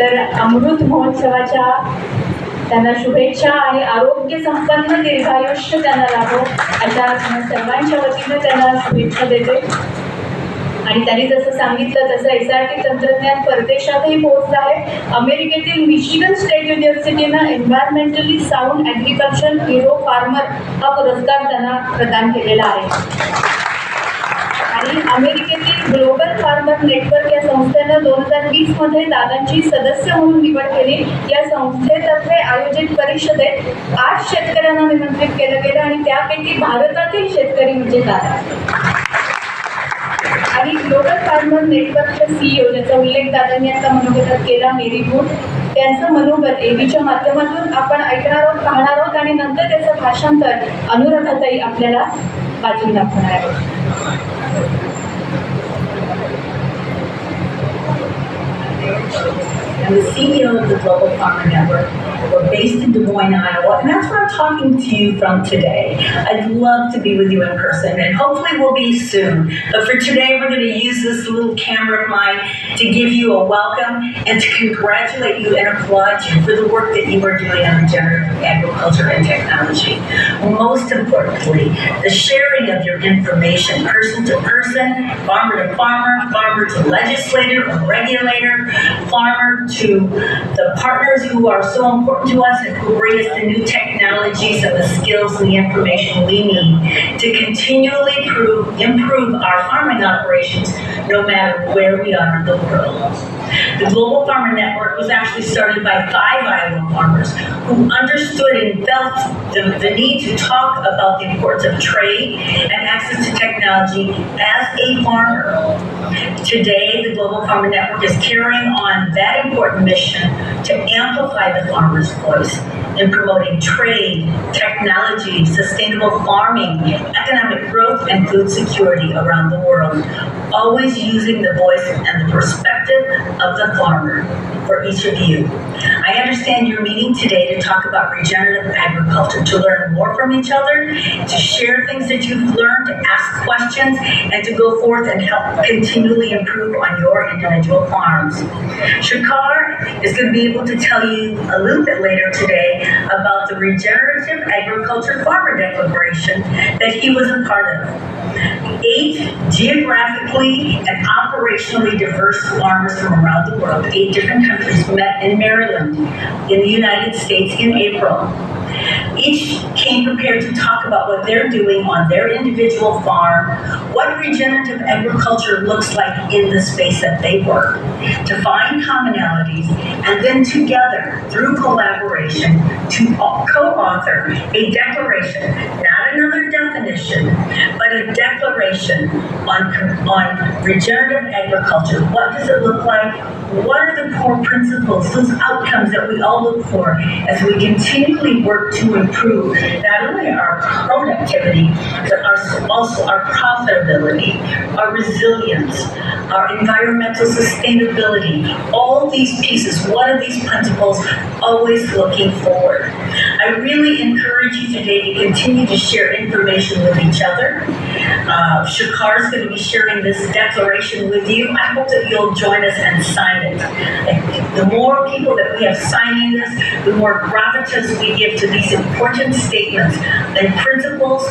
तर अमृत महोत्सवाच्या त्यांना शुभेच्छा आणि आरोग्य संपन्न दीर्घायुष्य त्यांना लाभो. अशा सर्वांच्या वतीनं त्यांना शुभेच्छा देते. आणि त्यांनी जसं सांगितलं तसं एस आर टी तंत्रज्ञान परदेशातही पोहोचलं आहे. अमेरिकेतील Michigan State युनिव्हर्सिटीनं environmentally sound agriculture hero farmer हा पुरस्कार त्यांना प्रदान केलेला आहे. आणि अमेरिके ग्लोबल फार्मर नेटवर्क या संस्थेनं दोन हजार वीसमध्ये दादांची सदस्य म्हणून निवड केली. या संस्थेतर्फे आयोजित परिषदेत आठ शेतकऱ्यांना निमंत्रित केलं गेलं आणि त्यापैकी भारतातील शेतकरी म्हणजे दादा. आणि ग्लोबल फार्मर नेटवर्कच्या सीईओ ज्याचा उल्लेख दादांनी आता मनोगतात केला मेरी गुड त्यांचं मनोगत एबीच्या माध्यमातून आपण ऐकणार आहोत पाहणार आहोत आणि नंतर त्याचं भाषांतर अनुराधाताई आपल्याला वाचून दाखवणार आहोत. I'm the CEO of the Global Farmer Network. We're based in Des Moines, Iowa, and that's where I'm talking to you from today. I'd love to be with you in person, and hopefully we'll be soon. But for today, we're going to use this little camera of mine to give you a welcome and to congratulate you and applaud you for the work that you are doing on regenerative agriculture and technology. Most importantly, the sharing of your information, person to person, farmer to farmer, farmer to legislator or regulator, farmer to the partners who are so important to us and who bring us the new technologies and the skills and the information we need to continually improve, improve our farming operations no matter where we are in the world. The Global Farmer Network was actually started by five Iowa farmers who understood and felt the, the need to talk about the importance of trade and access to technology as a farmer. Today, the Global Farmer Network is carrying on that important mission to amplify the farmer's voice in promoting trade, technology, sustainable farming, economic growth, and food security around the world, always using the voice and the perspective of the farmer for each of you. I understand you're meeting today to talk about regenerative agriculture, to learn more from each other, to share things that you've learned, to ask questions, and to go forth and help continually improve on your individual farms. Shakar is going to be able to tell you a little bit later today about the Regenerative Agriculture Farmer Declaration that he was a part of. Eight geographically and operationally diverse farmers from around the world, eight different countries, met in Maryland, in the United States in April. Each came prepared to talk about what they're doing on their individual farm, what regenerative agriculture looks like in the space that they work, to find commonalities, and then together, through collaboration, to co-author a declaration, not definition, but a declaration on, on regenerative agriculture. What does it look like? What are the core principles, those outcomes that we all look for as we continually work to improve not only our productivity, but our, also our profitability, our resilience, our environmental sustainability, all these pieces, what are these principles always looking forward? I really encourage you today to continue to share information with each other. Uh, Shakar is going to be sharing this declaration with you. I hope that you'll join us and sign it. The more people that we have signing this, the more gravitas we give to these important statements and principles,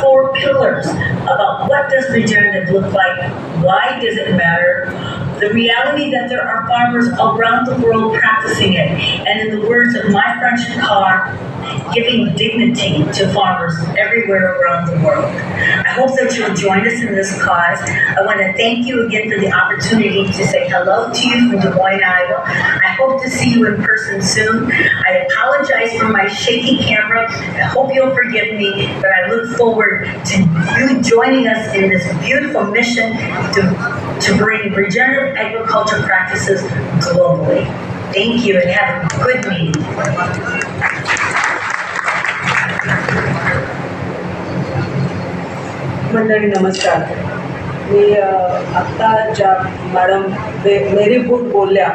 four pillars about what does regenerative look like, why does it matter, the reality that there are farmers around the world practicing it, and in the words of my friend Shakar, giving dignity to farmers everywhere around the world. I hope that you'll join us in this cause. I want to thank you again for the opportunity to say hello to you from Des Moines, Iowa. I hope to see you in person soon. I apologize for my shaky camera. I hope you'll forgive me, but I look forward to you joining us in this beautiful mission to, to bring regenerative agriculture practices globally. Thank you and have a good meeting. मंडळी नमस्कार. मी आत्ता ज्या madam मेरी book बोलल्या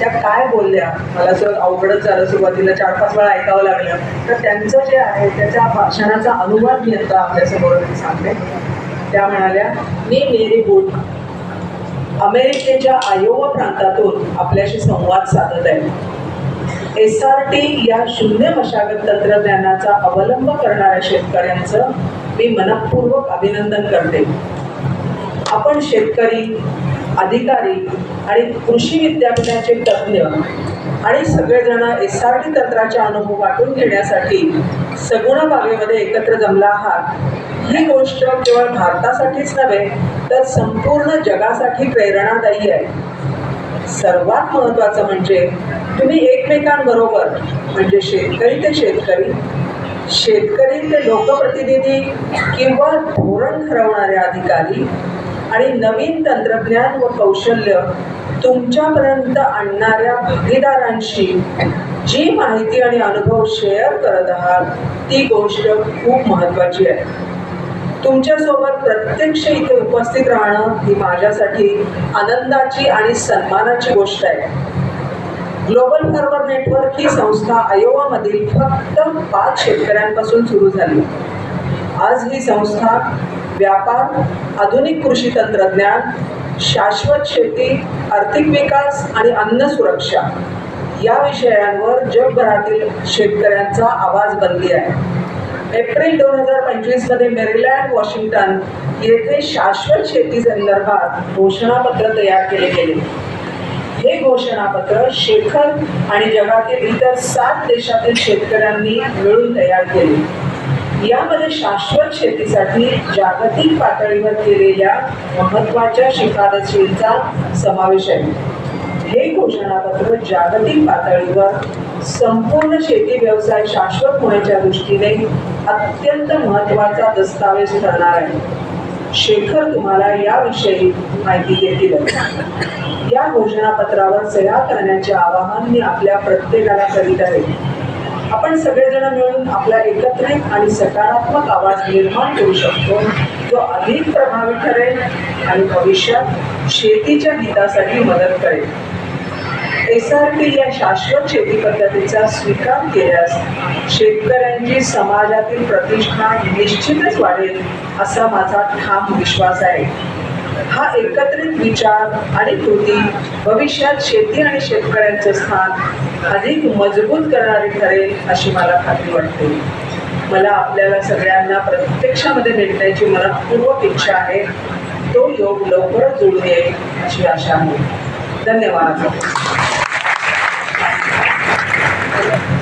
त्या काय बोलल्या? मला असं अवघडच झालं सुरुवातीला चार पाच वेळा ऐकावं लागलं तर त्यांचं जे आहे त्याच्या भाषणाचा अनुवाद मी आता आपल्यासमोर मी सांगते. त्या म्हणाल्या मी मेरी बुक अमेरिकेच्या आयोवा प्रांतातून आपल्याशी संवाद साधत आहे. एस आर टी या शून्य मशागत तंत्रज्ञानाचा अवलंब करणाऱ्या शेतकऱ्यांचं मी मनपूर्वक अभिनंदन करते. आपण शेतकरी अधिकारी आणि कृषी विद्यापीठाचे तज्ज्ञ आणि सगळेजण एस आर टी तंत्राच्या अनुभव वाटून घेण्यासाठी सगुण बागेमध्ये एकत्र जमला आहात. ही गोष्ट केवळ भारतासाठीच नव्हे तर संपूर्ण जगासाठी प्रेरणादायी आहे. सर्वात महत्त्वाचं म्हणजे तुम्ही एकमेकांबरोबर म्हणजे शेतकरी ते शेतकरी शेतकरी ते लोकप्रतिनिधी किंवा धोरण ठरवणारे अधिकारी आणि नवीन तंत्रज्ञान व कौशल्य तुमच्यापर्यंत आणणाऱ्या भागीदारांशी जी माहिती आणि अनुभव शेअर करत आहात ती गोष्ट खूप महत्त्वाची आहे. तुमच्यासोबत प्रत्यक्ष इथे उपस्थित राहणं ही माझ्यासाठी आनंदाची आणि सन्मानाची गोष्ट आहे. ग्लोबल फार्मर नेटवर्क ही संस्था आयोवामधील फक्त पाच शेतकऱ्यांपासून सुरू झाली. आज ही संस्था व्यापार आधुनिक कृषी तंत्रज्ञान शाश्वत शेती आर्थिक विकास आणि अन्न सुरक्षा या विषयांवर जगभरातील शेतकऱ्यांचा आवाज बनली आहे. एप्रिल दोन हजार पंचवीसमध्ये मेरीलँड वॉशिंग्टन येथे शाश्वत शेती संदर्भात घोषणापत्र तयार केले गेले. हे घोषणापत्र शेखर आणि जगातील इतर सात देशातील शेतकऱ्यांनी मिळून तयार केले. यामध्ये शाश्वत शेतीसाठी जागतिक पातळीवर केलेल्या महत्त्वाच्या शिफारशींचा समावेश आहे. हे घोषणापत्र जागतिक पातळीवर संपूर्ण शेती व्यवसाय शाश्वत होण्याच्या दृष्टीने अत्यंत महत्त्वाचा दस्तावेज ठरणार आहे. शेखर तुम्हाला याविषयी माहिती देतील. या घोषणापत्रावर सह्या करण्याचे आवाहन मी आपल्या प्रत्येकाला करीत आहे. आपण सगळेजण मिळून आपला एकत्रित आणि सकारात्मक आवाज निर्माण करू शकतो. जो अधिक प्रभावी ठरेल आणि भविष्यात शेतीच्या हितासाठी मदत करेल. एस आर या शाश्वत शेती पद्धतीचा स्वीकार केल्यास शेतकऱ्यांची समाजातील प्रतिष्ठा निश्चितच वाढेल असा माझा ठाम विश्वास आहे. हा एकत्रित विचार आणि कृती भविष्यात शेती आणि शेतकऱ्यांचं स्थान अधिक मजबूत करणारी ठरेल अशी मला खात्री वाटते. मला आपल्याला सगळ्यांना प्रत्यक्षामध्ये भेटण्याची मनपूर्वक इच्छा आहे. तो योग लवकरच जुळून येईल अशी आशा आहे. धन्यवाद.